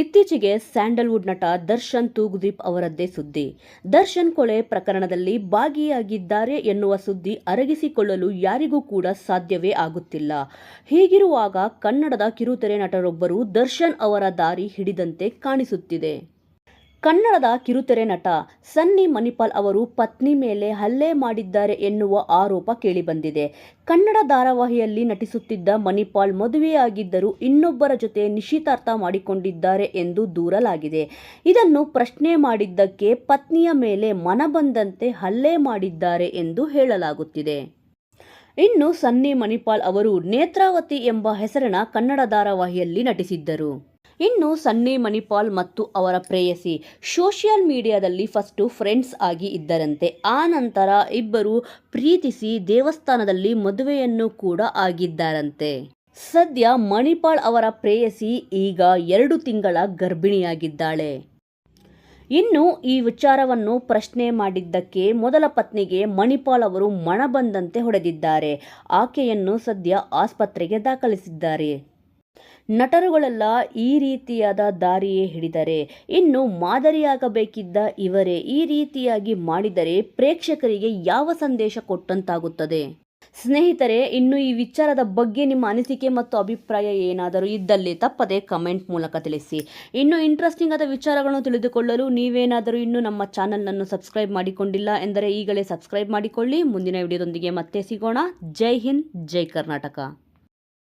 ಇತ್ತೀಚೆಗೆ ಸ್ಯಾಂಡಲ್ವುಡ್ ನಟ ದರ್ಶನ್ ತೂಗುದೀಪ್ ಅವರದ್ದೇ ಸುದ್ದಿ. ದರ್ಶನ್ ಕೊಳೆ ಪ್ರಕರಣದಲ್ಲಿ ಭಾಗಿಯಾಗಿದ್ದಾರೆ ಎನ್ನುವ ಸುದ್ದಿ ಅರಗಿಸಿಕೊಳ್ಳಲು ಯಾರಿಗೂ ಕೂಡ ಸಾಧ್ಯವೇ ಆಗುತ್ತಿಲ್ಲ. ಹೀಗಿರುವಾಗ ಕನ್ನಡದ ಕಿರುತೆರೆ ನಟರೊಬ್ಬರು ದರ್ಶನ್ ಅವರ ದಾರಿ ಹಿಡಿದಂತೆ ಕಾಣಿಸುತ್ತಿದೆ. ಕನ್ನಡದ ಕಿರುತೆರೆ ನಟ ಸನ್ನಿ ಮಣಿಪಾಲ್ ಅವರು ಪತ್ನಿ ಮೇಲೆ ಹಲ್ಲೆ ಮಾಡಿದ್ದಾರೆ ಎನ್ನುವ ಆರೋಪ ಕೇಳಿಬಂದಿದೆ. ಕನ್ನಡ ಧಾರಾವಾಹಿಯಲ್ಲಿ ನಟಿಸುತ್ತಿದ್ದ ಮಣಿಪಾಲ್ ಮದುವೆಯಾಗಿದ್ದರೂ ಇನ್ನೊಬ್ಬರ ಜೊತೆ ನಿಶ್ಚಿತಾರ್ಥ ಮಾಡಿಕೊಂಡಿದ್ದಾರೆ ಎಂದು ದೂರಲಾಗಿದೆ. ಇದನ್ನು ಪ್ರಶ್ನೆ ಮಾಡಿದ್ದಕ್ಕೆ ಪತ್ನಿಯ ಮೇಲೆ ಮನಬಂದಂತೆ ಹಲ್ಲೆ ಮಾಡಿದ್ದಾರೆ ಎಂದು ಹೇಳಲಾಗುತ್ತಿದೆ. ಇನ್ನು ಸನ್ನಿ ಮಣಿಪಾಲ್ ಅವರು ನೇತ್ರಾವತಿ ಎಂಬ ಹೆಸರಿನ ಕನ್ನಡ ಧಾರಾವಾಹಿಯಲ್ಲಿ ನಟಿಸಿದ್ದರು. ಇನ್ನು ಸನ್ನಿ ಮಣಿಪಾಲ್ ಮತ್ತು ಅವರ ಪ್ರೇಯಸಿ. ಸೋಷಿಯಲ್ ಮೀಡಿಯಾದಲ್ಲಿ ಫಸ್ಟು ಫ್ರೆಂಡ್ಸ್ ಆಗಿ ಇದ್ದರಂತೆ. ಆ ನಂತರ ಇಬ್ಬರು ಪ್ರೀತಿಸಿ ದೇವಸ್ಥಾನದಲ್ಲಿ ಮದುವೆಯನ್ನು ಕೂಡ ಆಗಿದ್ದಾರಂತೆ. ಸದ್ಯ ಮಣಿಪಾಲ್ ಅವರ ಪ್ರೇಯಸಿ ಈಗ ಎರಡು ತಿಂಗಳ ಗರ್ಭಿಣಿಯಾಗಿದ್ದಾಳೆ. ಇನ್ನು ಈ ವಿಚಾರವನ್ನು ಪ್ರಶ್ನೆ ಮಾಡಿದ್ದಕ್ಕೆ ಮೊದಲ ಪತ್ನಿಗೆ ಮಣಿಪಾಲ್ ಅವರು ಮನಬಂದಂತೆ ಹೊಡೆದಿದ್ದಾರೆ. ಆಕೆಯನ್ನು ಸದ್ಯ ಆಸ್ಪತ್ರೆಗೆ ದಾಖಲಿಸಿದ್ದಾರೆ. ನಟರುಗಳೆಲ್ಲ ಈ ರೀತಿಯಾದ ದಾರಿಯೇ ಹಿಡಿದರೆ, ಇನ್ನು ಮಾದರಿಯಾಗಬೇಕಿದ್ದ ಇವರೇ ಈ ರೀತಿಯಾಗಿ ಮಾಡಿದರೆ ಪ್ರೇಕ್ಷಕರಿಗೆ ಯಾವ ಸಂದೇಶ ಕೊಟ್ಟಂತಾಗುತ್ತದೆ? ಸ್ನೇಹಿತರೆ, ಇನ್ನು ಈ ವಿಚಾರದ ಬಗ್ಗೆ ನಿಮ್ಮ ಅನಿಸಿಕೆ ಮತ್ತು ಅಭಿಪ್ರಾಯ ಏನಾದರೂ ಇದ್ದಲ್ಲಿ ತಪ್ಪದೆ ಕಮೆಂಟ್ ಮೂಲಕ ತಿಳಿಸಿ. ಇನ್ನು ಇಂಟ್ರೆಸ್ಟಿಂಗ್ ಆದ ವಿಚಾರಗಳನ್ನು ತಿಳಿದುಕೊಳ್ಳಲು ನೀವೇನಾದರೂ ಇನ್ನೂ ನಮ್ಮ ಚಾನಲನ್ನು ಸಬ್ಸ್ಕ್ರೈಬ್ ಮಾಡಿಕೊಂಡಿಲ್ಲ ಎಂದರೆ ಈಗಲೇ ಸಬ್ಸ್ಕ್ರೈಬ್ ಮಾಡಿಕೊಳ್ಳಿ. ಮುಂದಿನ ವಿಡಿಯೋದೊಂದಿಗೆ ಮತ್ತೆ ಸಿಗೋಣ. ಜೈ ಹಿಂದ್, ಜೈ ಕರ್ನಾಟಕ.